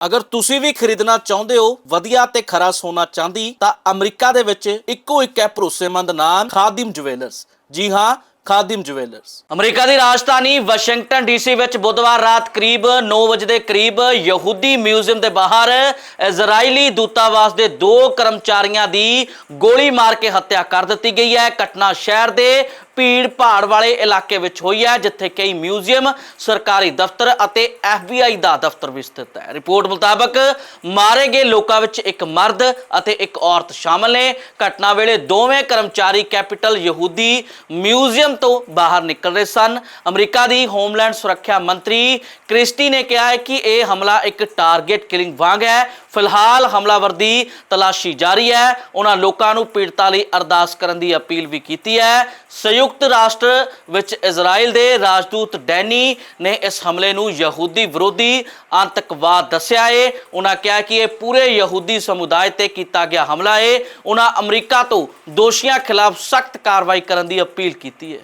ਅਗਰ ਤੁਸੀਂ ਵੀ ਖਰੀਦਣਾ ਚਾਹੁੰਦੇ ਹੋ, ਵਧੀਆ ਤੇ ਖਰਾ ਸੋਨਾ ਚਾਂਦੀ, ਤਾਂ ਅਮਰੀਕਾ ਦੇ ਵਿੱਚ ਇੱਕੋ ਇੱਕ ਹੈ ਭਰੋਸੇਮੰਦ ਨਾਮ, ਖਾਦਿਮ ਜੁਐਲਰਸ ਜੀ ਹਾਂ, ਖਾਦਿਮ ਜੁਐਲਰਸ ਅਮਰੀਕਾ ਦੀ ਰਾਜਧਾਨੀ ਵਾਸ਼ਿੰਗਟਨ ਡੀਸੀ ਵਿੱਚ ਬੁੱਧਵਾਰ ਰਾਤ ਕਰੀਬ 9 ਵਜੇ ਦੇ ਕਰੀਬ ਯਹੂਦੀ ਮਿਊਜ਼ੀਅਮ ਦੇ ਬਾਹਰ ਇਜ਼ਰਾਈਲੀ ਦੂਤਾਵਾਸ ਦੇ ਦੋ ਕਰਮਚਾਰੀਆਂ ਦੀ ਗੋਲੀ ਮਾਰ ਕੇ ਹੱਤਿਆ ਕਰ ਦਿੱਤੀ ਗਈ ਹੈ। ਘਟਨਾ ਸ਼ਹਿਰ ਦੇ ਭੀੜ ਭਾੜ ਵਾਲੇ ਇਲਾਕੇ ਵਿੱਚ ਹੋਈ ਹੈ, ਜਿੱਥੇ ਕਈ ਮਿਊਜ਼ੀਅਮ, ਸਰਕਾਰੀ ਦਫ਼ਤਰ ਅਤੇ FBI ਦਾ ਦਫ਼ਤਰ ਵੀ ਸਥਿਤ ਹੈ। ਰਿਪੋਰਟ ਮੁਤਾਬਕ ਮਾਰੇ ਗਏ ਲੋਕਾਂ ਵਿੱਚ ਇੱਕ ਮਰਦ ਅਤੇ ਇੱਕ ਔਰਤ ਸ਼ਾਮਲ ਨੇ। ਘਟਨਾ ਵੇਲੇ ਦੋਵੇਂ ਕਰਮਚਾਰੀ ਕੈਪੀਟਲ ਯਹੂਦੀ ਮਿਊਜ਼ੀਅਮ ਤੋਂ ਬਾਹਰ ਨਿਕਲ ਰਹੇ ਸਨ। ਅਮਰੀਕਾ ਦੀ ਹੋਮਲੈਂਡ ਸੁਰੱਖਿਆ ਮੰਤਰੀ ਕ੍ਰਿਸਟੀ ਨੇ ਕਿਹਾ ਹੈ ਕਿ ਇਹ ਹਮਲਾ ਇੱਕ ਟਾਰਗੇਟ ਕਿਲਿੰਗ ਵਾਂਗ ਹੈ। ਫਿਲਹਾਲ ਹਮਲਾਵਰ ਦੀ ਤਲਾਸ਼ੀ ਜਾਰੀ ਹੈ। ਉਹਨਾਂ ਲੋਕਾਂ ਨੂੰ ਪੀੜਤਾਂ ਲਈ ਅਰਦਾਸ ਕਰਨ ਦੀ ਅਪੀਲ ਵੀ ਕੀਤੀ ਹੈ। ਸੰਯੁਕਤ ਰਾਸ਼ਟਰ ਵਿੱਚ ਇਜ਼ਰਾਈਲ ਦੇ ਰਾਜਦੂਤ ਡੈਨੀ ਨੇ ਇਸ ਹਮਲੇ ਨੂੰ ਯਹੂਦੀ ਵਿਰੋਧੀ ਆਤੰਕਵਾਦ ਦੱਸਿਆ ਏ। ਉਹਨਾਂ ਕਿਹਾ ਕਿ ਇਹ ਪੂਰੇ ਯਹੂਦੀ ਸਮੁਦਾਇ ਤੇ ਕੀਤਾ ਗਿਆ ਹਮਲਾ ਏ। ਉਹਨਾਂ ਅਮਰੀਕਾ ਤੋਂ ਦੋਸ਼ੀਆਂ ਖਿਲਾਫ ਸਖਤ ਕਾਰਵਾਈ ਕਰਨ ਦੀ ਅਪੀਲ ਕੀਤੀ ਹੈ